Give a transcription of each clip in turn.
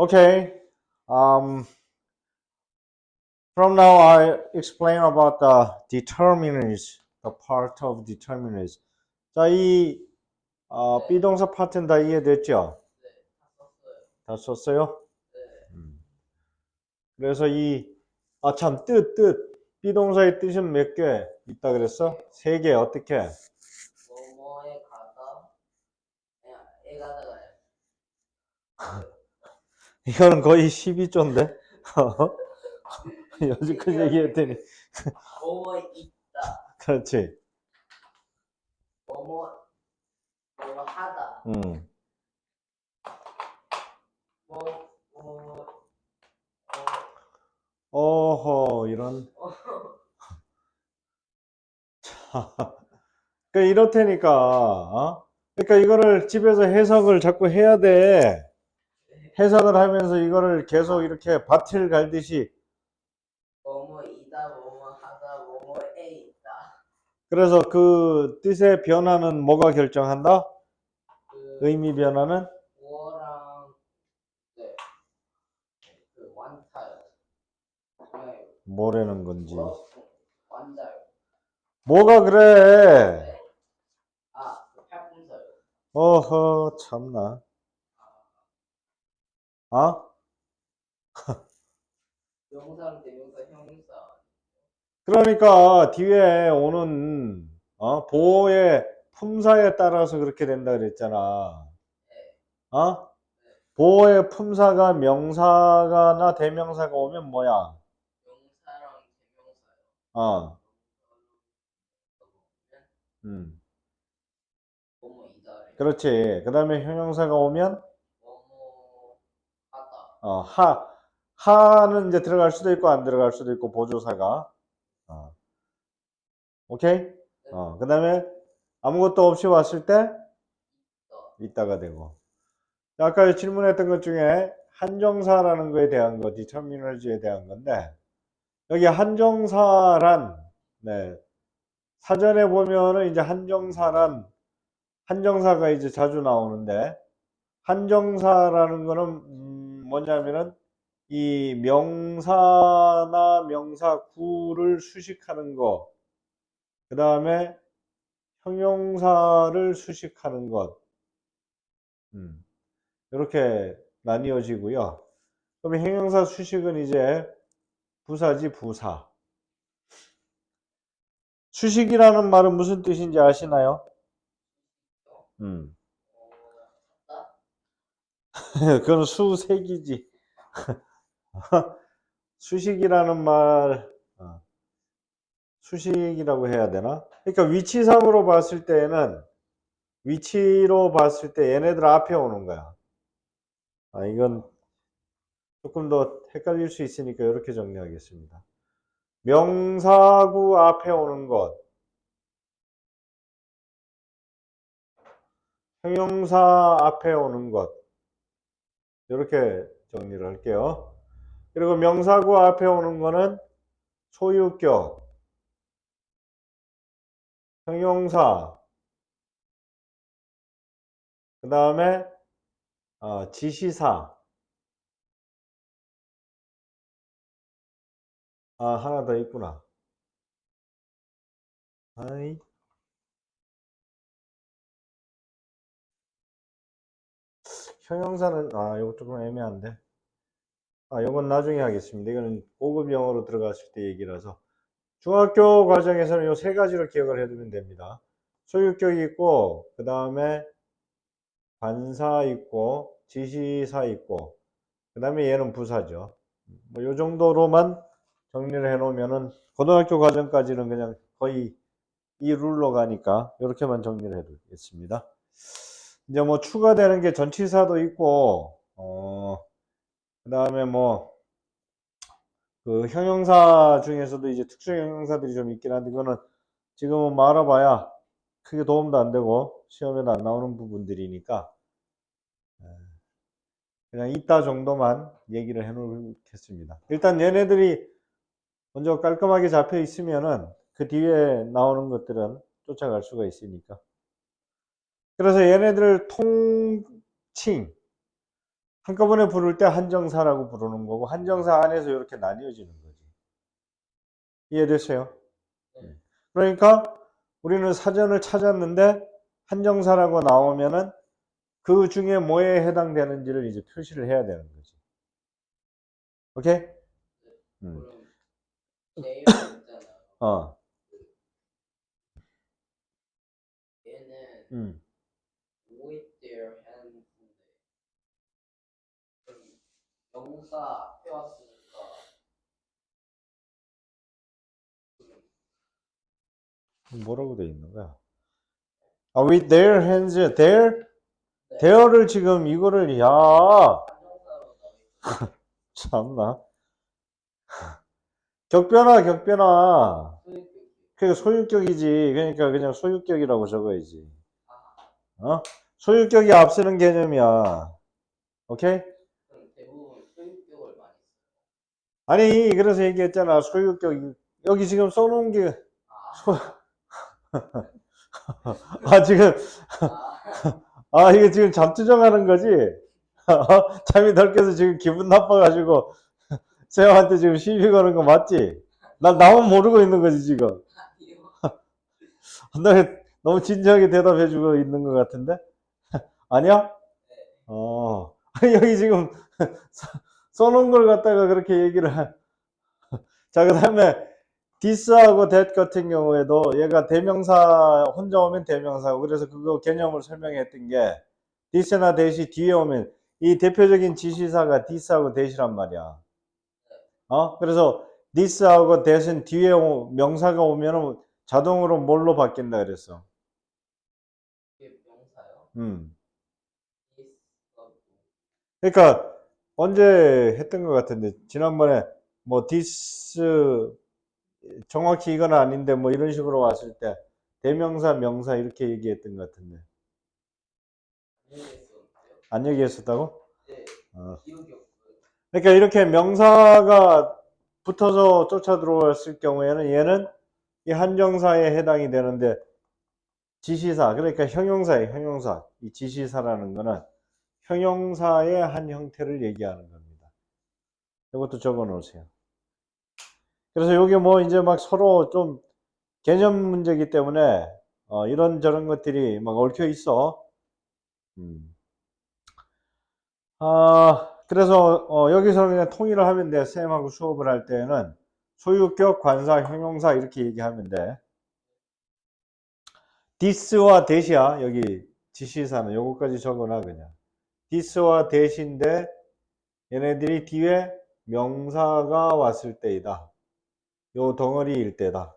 Okay. Um, from now, I explain about the determinants, the part of determinants. 자, 이 어, 비동사 파트는 다 이해됐죠? 네, 다 썼어요. 네, 음. 그래서 이, 아, 참, 뜻, 뜻. 비동사의 뜻은 몇 개 있다 그랬어? 세 개, 어떻게? 뭐뭐에 가다, 그냥 애 가다가 이거는 거의 12조인데? 여지까지 얘기했더니. 뭐뭐 있다, 그렇지. 뭐뭐 뭐뭐 하다, 음. 뭐 뭐, 어, 어허, 이런. 어, 자, 그러니까 이렇다니까, 어? 그러니까 이거를 집에서 해석을 자꾸 해야 돼. 해석을 하면서 이거를 계속 이렇게 밭을 갈듯이. 뭐뭐 이다, 뭐뭐 하다, 뭐뭐에 있다. 그래서 그 뜻의 변화는 뭐가 결정한다? 그 의미 변화는? 우어랑 네, 그 완타요. 네, 뭐라는 건지. 완자요. 뭐가 그래? 네. 아, 그 팔꿈서요. 어허, 참나. 어? 명사랑 대명사, 형용사. 그러니까 뒤에 오는 어? 보호의 품사에 따라서 그렇게 된다 그랬잖아. 어? 보호의 품사가 명사가나 대명사가 오면 뭐야? 명사랑 대명사요. 어, 음. 그렇지. 그 다음에 형용사가 오면. 어, 하, 하는 이제 들어갈 수도 있고 안 들어갈 수도 있고 보조사가. 어. 오케이? 어, 그 다음에 아무것도 없이 왔을 때 있다가 되고. 아까 질문했던 것 중에 한정사라는 거에 대한 거, 디터미널즈에 대한 건데, 여기 한정사란, 네, 사전에 보면은 이제 한정사란, 한정사가 이제 자주 나오는데, 한정사라는 거는, 음, 뭐냐면은, 이 명사나 명사구를 수식하는 거, 그 다음에 형용사를 수식하는 것, 음, 이렇게 나뉘어지고요. 그럼 형용사 수식은 이제 부사지 부사. 수식이라는 말은 무슨 뜻인지 아시나요? 음. 그건 수색이지. 수식이라는 말, 어, 수식이라고 해야 되나? 그러니까 위치상으로 봤을 때는 위치로 봤을 때 얘네들 앞에 오는 거야. 아, 이건 조금 더 헷갈릴 수 있으니까 이렇게 정리하겠습니다. 명사구 앞에 오는 것, 형용사 앞에 오는 것, 이렇게 정리를 할게요. 그리고 명사구 앞에 오는 거는 소유격, 형용사, 그 다음에 어, 지시사. 아, 하나 더 있구나. 아이. 형용사는, 아, 이거 조금 애매한데. 아, 이건 나중에 하겠습니다. 이거는 고급 영어로 들어갔을 때 얘기라서. 중학교 과정에서는 이 세 가지로 기억을 해두면 됩니다. 소유격이 있고, 그 다음에 관사 있고, 지시사 있고, 그 다음에 얘는 부사죠. 뭐, 요 정도로만 정리를 해 놓으면은, 고등학교 과정까지는 그냥 거의 이 룰로 가니까, 이렇게만 정리를 해 두겠습니다. 이제 뭐 추가되는 게 전치사도 있고, 어, 그 다음에 뭐, 그 형용사 중에서도 이제 특수 형용사들이 좀 있긴 한데, 그거는 지금은 뭐 알아봐야 크게 도움도 안 되고, 시험에도 안 나오는 부분들이니까, 에, 그냥 이따 정도만 얘기를 해 놓겠습니다. 일단 얘네들이 먼저 깔끔하게 잡혀 있으면은, 그 뒤에 나오는 것들은 쫓아갈 수가 있으니까. 그래서 얘네들 통칭, 한꺼번에 부를 때 한정사라고 부르는 거고 한정사 안에서 이렇게 나뉘어지는 거지. 이해됐어요? 네. 그러니까 우리는 사전을 찾았는데 한정사라고 나오면은 그 중에 뭐에 해당되는지를 이제 표시를 해야 되는 거지. 오케이? 음. 어. 얘는 음. with their hands인데 그럼 명사 앞에 왔으니까 뭐라고 돼 있는 거야? 아, with their hands, their, 네. there를 지금 이거를, 야, 나와있어요. 참나. 격변화, 격변화. 소유격이 그게 소유격이지. 그러니까 그냥 소유격이라고 적어야지. 아 어? 소유격이 앞서는 개념이야. 오케이? 그럼 대부분 소유격을 많이 써요. 아니, 그래서 얘기했잖아. 소유격. 여기 지금 써놓은 게, 아, 소, 아, 지금, 아, 아, 이거 지금 잠투정하는 거지? 어? 잠이 덜 깨서 지금 기분 나빠가지고, 쌤한테 지금 시비 거는 거 맞지? 난 나만 모르고 있는 거지, 지금. 너 너무 진지하게 대답해주고 있는 것 같은데? 아니야? 네. 어. 아니, 여기 지금 써- 써놓은 걸 갖다가 그렇게 얘기를. 하- 자, 그 다음에 this하고 that 같은 경우에도 얘가 대명사 혼자 오면 대명사고 그래서 그거 개념을 설명했던 게 this나 that이 뒤에 오면 이 대표적인 지시사가 this하고 that이란 말이야. 어? 그래서 this하고 that은 뒤에 오- 명사가 오면은 자동으로 뭘로 바뀐다 그랬어. 이게 명사요? 음. 있어. 그러니까 언제 했던 것 같은데 지난번에 뭐 this 정확히 이건 아닌데 뭐 이런 식으로 왔을 때 대명사 명사 이렇게 얘기했던 것 같은데. 안 얘기했었다고? 네. 그러니까 이렇게 명사가 붙어서 쫓아 들어왔을 경우에는 얘는 이 한정사에 해당이 되는데 지시사 그러니까 형용사에 형용사 이 지시사라는 거는 형용사의 한 형태를 얘기하는 겁니다. 이것도 적어 놓으세요. 그래서 이게 뭐 이제 막 서로 좀 개념 문제이기 때문에 어, 이런 저런 것들이 막 얽혀 있어. 음. 아, 그래서 어, 여기서 그냥 통일을 하면 돼. 쌤하고 수업을 할 때는 소유격, 관사, 형용사 이렇게 얘기하면 돼. this와 that이야. 여기 지시사는 요거까지 적어놔 그냥. This와 that인데 얘네들이 뒤에 명사가 왔을 때이다. 요 덩어리일 때다.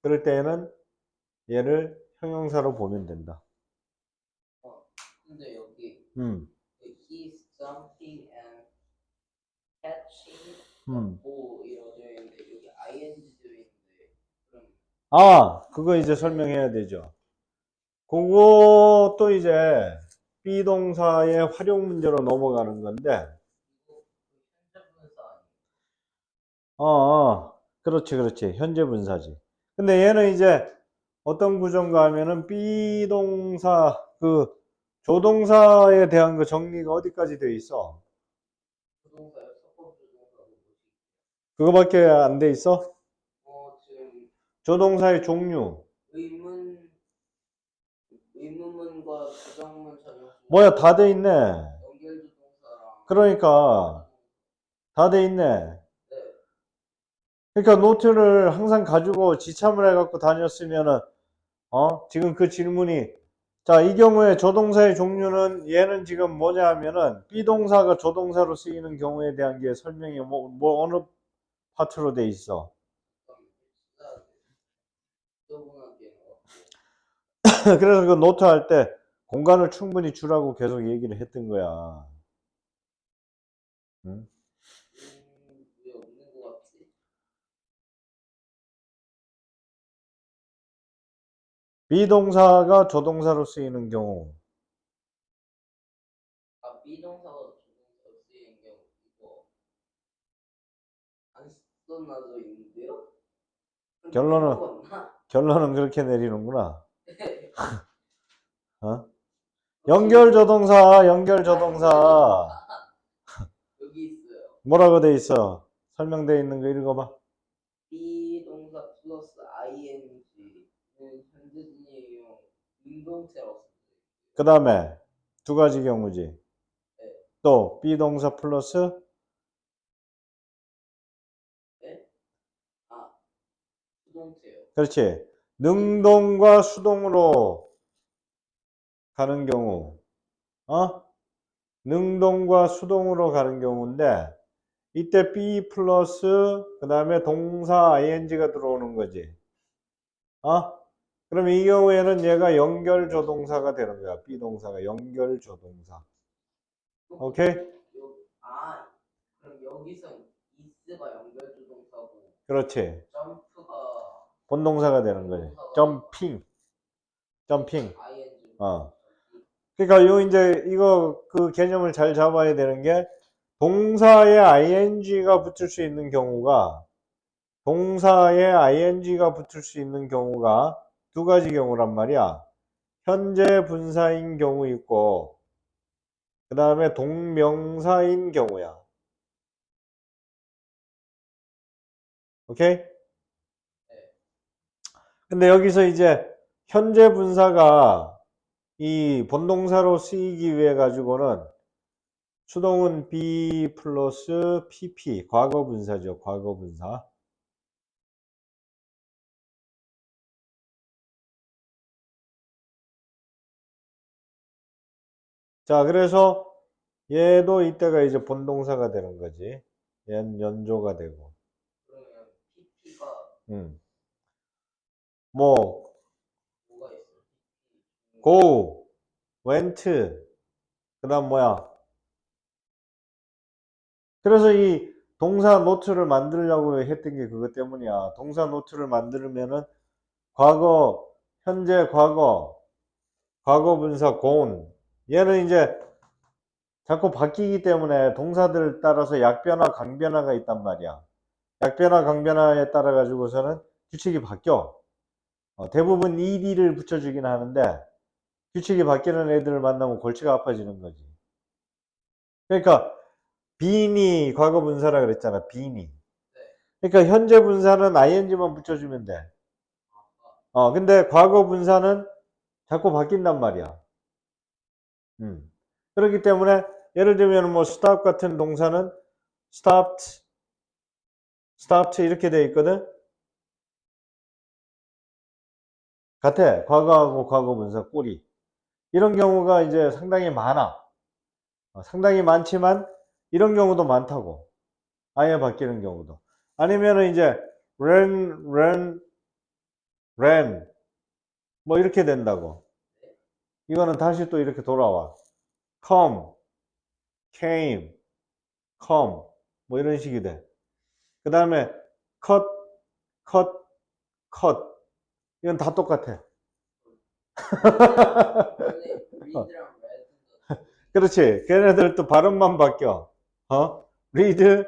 그럴 때에는 얘를 형용사로 보면 된다. 근데 여기 음, 그 he's jumping and catching 음. 뭐 이러져 있는데 여기 ing 도 있는데 그럼 아, 그거 이제 설명해야 되죠. 그것도 이제 비동사의 활용 문제로 넘어가는 건데? 어, 어, 그렇지, 그렇지. 현재 분사지. 근데 얘는 이제 어떤 구조인가 하면은 비동사, 그 조동사에 대한 그 정리가 어디까지 돼 있어? 그거밖에 안 돼 있어? 조동사의 종류. 의문 의문문과 전용 뭐야, 다 돼 있네. 그러니까, 다 돼 있네. 네. 그러니까 노트를 항상 가지고 지참을 해갖고 다녔으면은, 어, 지금 그 질문이, 자, 이 경우에 조동사의 종류는 얘는 지금 뭐냐 하면은, 비동사가 조동사로 쓰이는 경우에 대한 게 설명이 뭐, 뭐 어느 파트로 돼 있어. 그래서 그 노트 할때 공간을 충분히 주라고 계속 얘기를 했던 거야. 응? 음? 비동사가 조동사로 쓰이는 경우. 아 비동사가 조동사로 쓰이는 경우 이거 안 써놔져 있는데요? 근데 결론은-? 결론은 그렇게 내리는구나. 어? 연결 조동사, 연결 조동사. 여기 있어요. 뭐라고 돼 있어? 설명돼 있는 거 읽어봐. be 동사 플러스 ing는 현재 진행형 능동태로 씁니다. 그 다음에 두 가지 경우지. 네. 또 비동사 플러스 아 수동태요. 그렇지. 능동과 수동으로 가는 경우, 어? 능동과 수동으로 가는 경우인데, 이때 be 플러스, 그 다음에 동사 ing가 들어오는 거지. 어? 그럼 이 경우에는 얘가 연결조동사가 되는 거야. be 동사가 연결조동사. 오케이? 요, 아 그럼 여기서 is가 연결주동사고 그렇지. 점프가 본동사가 되는 거지. 점핑. 점핑. 어. 그러니까 요 이제 이거 그 개념을 잘 잡아야 되는 게 동사에 ing가 붙을 수 있는 경우가 동사에 ing가 붙을 수 있는 경우가 두 가지 경우란 말이야. 현재 분사인 경우 있고 그 다음에 동명사인 경우야. 오케이? 근데 여기서 이제 현재 분사가 이 본동사로 쓰이기 위해 가지고는 수동은 be 플러스 pp 과거 분사죠. 과거 분사. 자, 그래서 얘도 이때가 이제 본동사가 되는 거지. 얘는 연조가 되고. 음. 뭐 go, went, 그 다음 뭐야? 그래서 이 동사 노트를 만들려고 했던 게 그것 때문이야. 동사 노트를 만들면은 과거, 현재, 과거, 과거 분사 gone. 얘는 이제 자꾸 바뀌기 때문에 동사들 따라서 약변화, 강변화가 있단 말이야. 약변화, 강변화에 따라 가지고서는 규칙이 바뀌어. 어, 대부분 ed를 붙여주긴 하는데 규칙이 바뀌는 애들을 만나면 골치가 아파지는 거지. 그러니까 being이 과거 분사라 그랬잖아. being이. 그러니까 현재 분사는 ing만 붙여주면 돼. 어, 근데 과거 분사는 자꾸 바뀐단 말이야. 음. 그렇기 때문에 예를 들면 뭐 stop 같은 동사는 stopped, stopped 이렇게 돼 있거든. 같아. 과거하고 과거 분사 꼬리. 이런 경우가 이제 상당히 많아. 어, 상당히 많지만 이런 경우도 많다고. 아예 바뀌는 경우도. 아니면은 이제 ran, ran, ran 뭐 이렇게 된다고. 이거는 다시 또 이렇게 돌아와. come, came, come 뭐 이런 식이 돼. 그 다음에 cut, cut, cut 이건 다 똑같아. 근데 read랑 read도 그렇지. 걔네들 또 발음만 바뀌어. 어? read,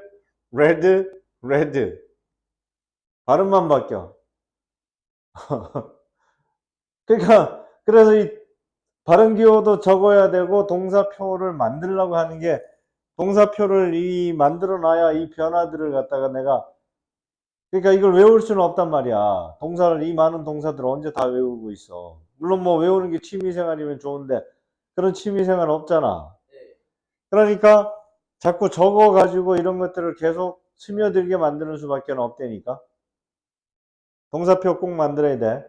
read, read. 발음만 바뀌어. 그러니까, 그래서 이 발음 기호도 적어야 되고, 동사표를 만들려고 하는 게, 동사표를 이 만들어 놔야 이 변화들을 갖다가 내가, 그러니까 이걸 외울 수는 없단 말이야. 동사를, 이 많은 동사들을 언제 다 외우고 있어. 물론 뭐 외우는 게 취미생활이면 좋은데, 그런 취미생활 없잖아. 네. 그러니까 자꾸 적어 가지고 이런 것들을 계속 스며들게 만드는 수밖에 없다니까. 동사표 꼭 만들어야 돼.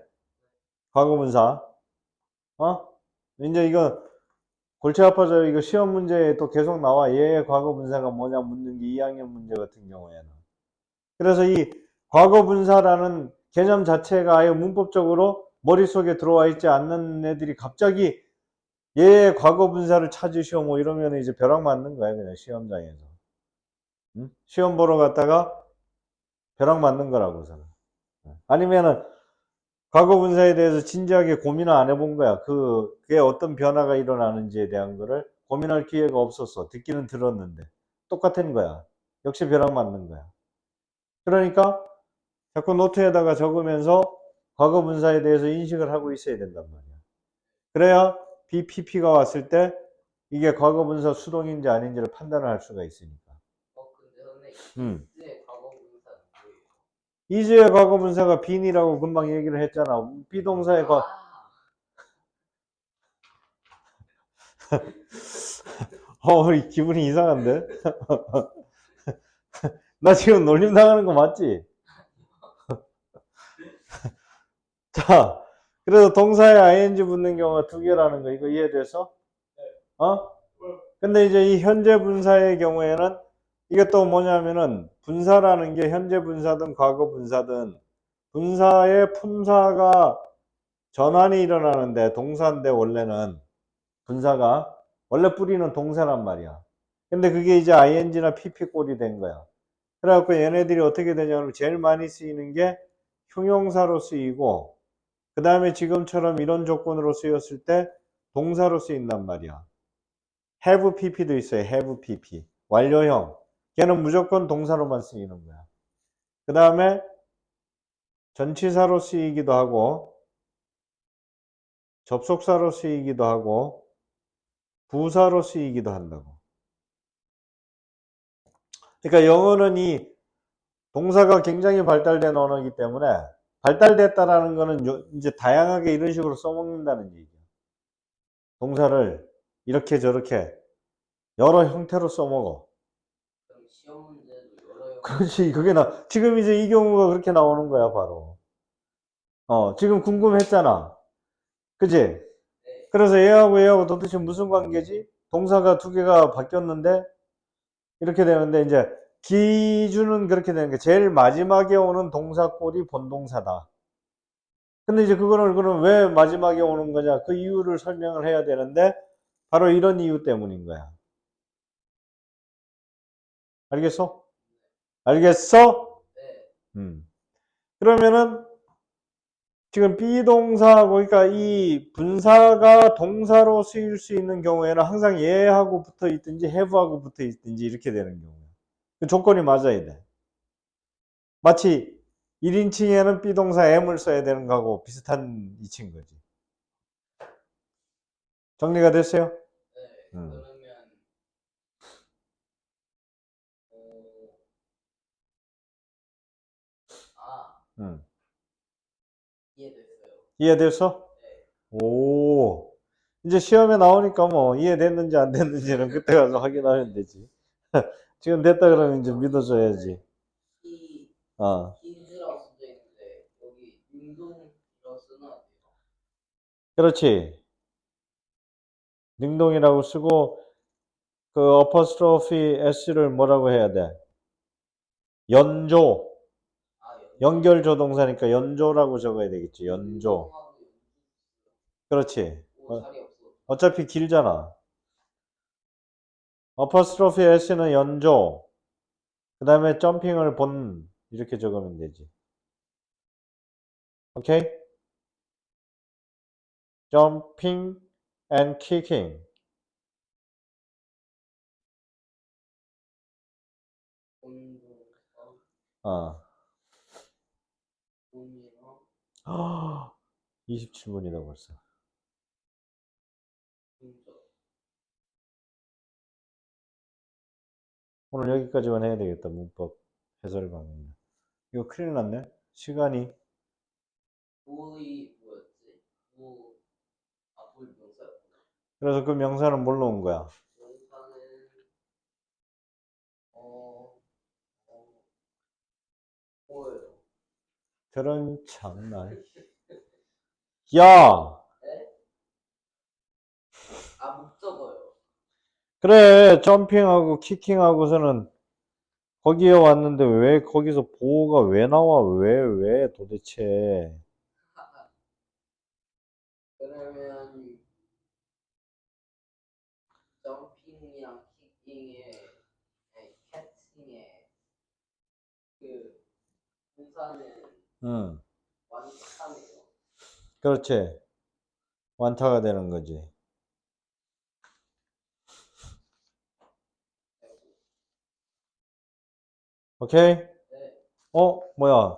과거분사. 어? 이제 이거 골치 아파져. 이거 시험 문제에 또 계속 나와. 얘의 과거분사가 뭐냐 묻는 게 2학년 문제 같은 경우에는. 그래서 이 과거 분사라는 개념 자체가 아예 문법적으로 머릿속에 들어와 있지 않는 애들이 갑자기 얘 과거 분사를 찾으시오 뭐 이러면 이제 벼락 맞는 거야 그냥 시험장에서. 응? 시험 보러 갔다가 벼락 맞는 거라고 저는. 아니면은 과거 분사에 대해서 진지하게 고민을 안 해본 거야. 그 그게 어떤 변화가 일어나는지에 대한 거를 고민할 기회가 없었어. 듣기는 들었는데. 똑같은 거야. 역시 벼락 맞는 거야. 그러니까 자꾸 노트에다가 적으면서 과거 분사에 대해서 인식을 하고 있어야 된단 말이야 그래야 BPP가 왔을 때 이게 과거 분사 수동인지 아닌지를 판단을 할 수가 있으니까. 음. 이제 과거 분사는 뭐예요? 이즈의 과거 분사가 빈이라고 금방 얘기를 했잖아. 비동사의 과 아, 어, 우리 기분이 이상한데? 나 지금 놀림 당하는 거 맞지? 자, 그래서 동사에 ing 붙는 경우가 두 개라는 거, 이거 이해돼서? 어? 근데 이제 이 현재 분사의 경우에는 이게 또 뭐냐면은 분사라는 게 현재 분사든 과거 분사든 분사의 품사가 전환이 일어나는데 동사인데 원래는 분사가 원래 뿌리는 동사란 말이야. 근데 그게 이제 ing나 pp 꼴이 된 거야. 그래갖고 얘네들이 어떻게 되냐면 제일 많이 쓰이는 게 형용사로 쓰이고 그 다음에 지금처럼 이런 조건으로 쓰였을 때 동사로 쓰인단 말이야. have pp도 있어요. have pp. 완료형. 걔는 무조건 동사로만 쓰이는 거야. 그 다음에 전치사로 쓰이기도 하고 접속사로 쓰이기도 하고 부사로 쓰이기도 한다고. 그러니까 영어는 이 동사가 굉장히 발달된 언어이기 때문에 발달됐다라는 거는 요- 이제 다양하게 이런 식으로 써먹는다는 얘기야. 동사를 이렇게 저렇게 여러 형태로 써먹어. 그렇지. 그게 나, 지금 이제 이 경우가 그렇게 나오는 거야, 바로. 어, 지금 궁금했잖아. 그지? 네. 그래서 얘하고 얘하고 도대체 무슨 관계지? 동사가 두 개가 바뀌었는데, 이렇게 되는데, 이제, 기준은 그렇게 되는 게, 제일 마지막에 오는 동사 꼴이 본동사다. 근데 이제 그거를, 그럼 왜 마지막에 오는 거냐? 그 이유를 설명을 해야 되는데, 바로 이런 이유 때문인 거야. 알겠어? 알겠어? 네. 음. 그러면은 지금 비동사 그러니까 이 분사가 동사로 쓰일 수 있는 경우에는 항상 얘하고 붙어 있든지 have하고 붙어 있든지 이렇게 되는 경우야. 그 조건이 맞아야 돼. 마치 1인칭에는 비동사 am을 써야 되는 거하고 비슷한 이치인 거지. 정리가 됐어요? 네. 음. 그러면 어... 아 음. 이해됐어요. 이해됐어? 네. 오. 이제 시험에 나오니까 뭐 이해됐는지 안 됐는지는 그때 가서 확인하면 되지. 지금 됐다 그러면 이제 믿어줘야지. 이 어. 히즈라고 써져 있는데 여기 운동이라고 쓰나 돼요. 그렇지. 능동이라고 쓰고 그 어퍼스트로피 s를 뭐라고 해야 돼? 연조. 아 연결 조동사니까 연조라고 적어야 되겠지. 연조. 운동하고. 그렇지. 오 어. 없어. 어차피 길잖아. 어퍼스트로피 s는 연조. 그 다음에 점핑을 본 이렇게 적으면 되지. 오케이? jumping and kicking. 어. 운이랑 27분이다 벌써. 운전. 오늘 여기까지만 해야 되겠다. 문법 해설 강의. 이거 큰일 났네. 시간이 볼이 뭐였지? 볼. 아, 볼 명사였구나. 그래서 그 명사는 뭘로 온 거야? 명사는 어, 어, 뭐예요? 저런 장난. 야, 아, 목적어요. 그래 점핑하고 키킹하고서는 거기에 왔는데 왜 거기서 보호가 왜 나와? 왜 왜 도대체? 그러면 점핑이랑 캐칭에 그 응, 완벽하네요. 그렇지. 완타가 되는 거지. 오케이? 네, 어, 뭐야?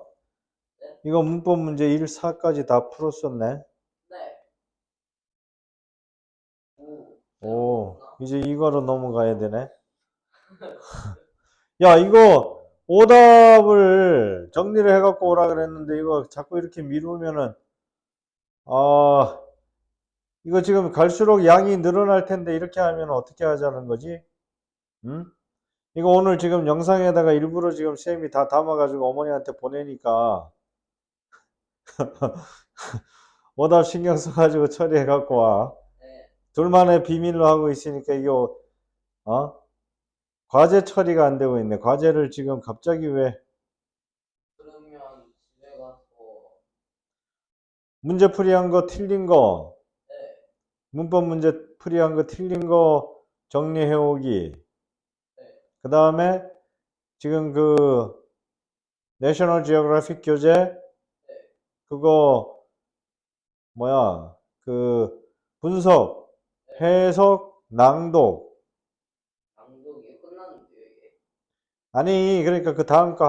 네? 이거 문법 문제 1, 4까지 다 풀었었네. 네. 오, 오, 이제 이거로 넘어가야 되네. 야, 이거 오답을 정리를 해갖고 오라 그랬는데 이거 자꾸 이렇게 미루면은 아 이거 지금 갈수록 양이 늘어날 텐데 이렇게 하면 어떻게 하자는 거지? 응? 이거 오늘 지금 영상에다가 일부러 지금 쌤이 다 담아가지고 어머니한테 보내니까 오답 신경 써가지고 처리해 갖고 와. 네. 둘만의 비밀로 하고 있으니까 이거 어? 과제 처리가 안 되고 있네. 과제를 지금 갑자기 왜 그러면 집에 가서 문제 풀이한 거 틀린 거 네. 문법 문제 풀이한 거 틀린 거 정리해 오기. 네. 그 다음에 지금 그 내셔널 지오그래픽 교재 그거 뭐야 그 분석 해석 낭독 낭독이 끝났는데요 이게. 아니 그러니까 그 다음 거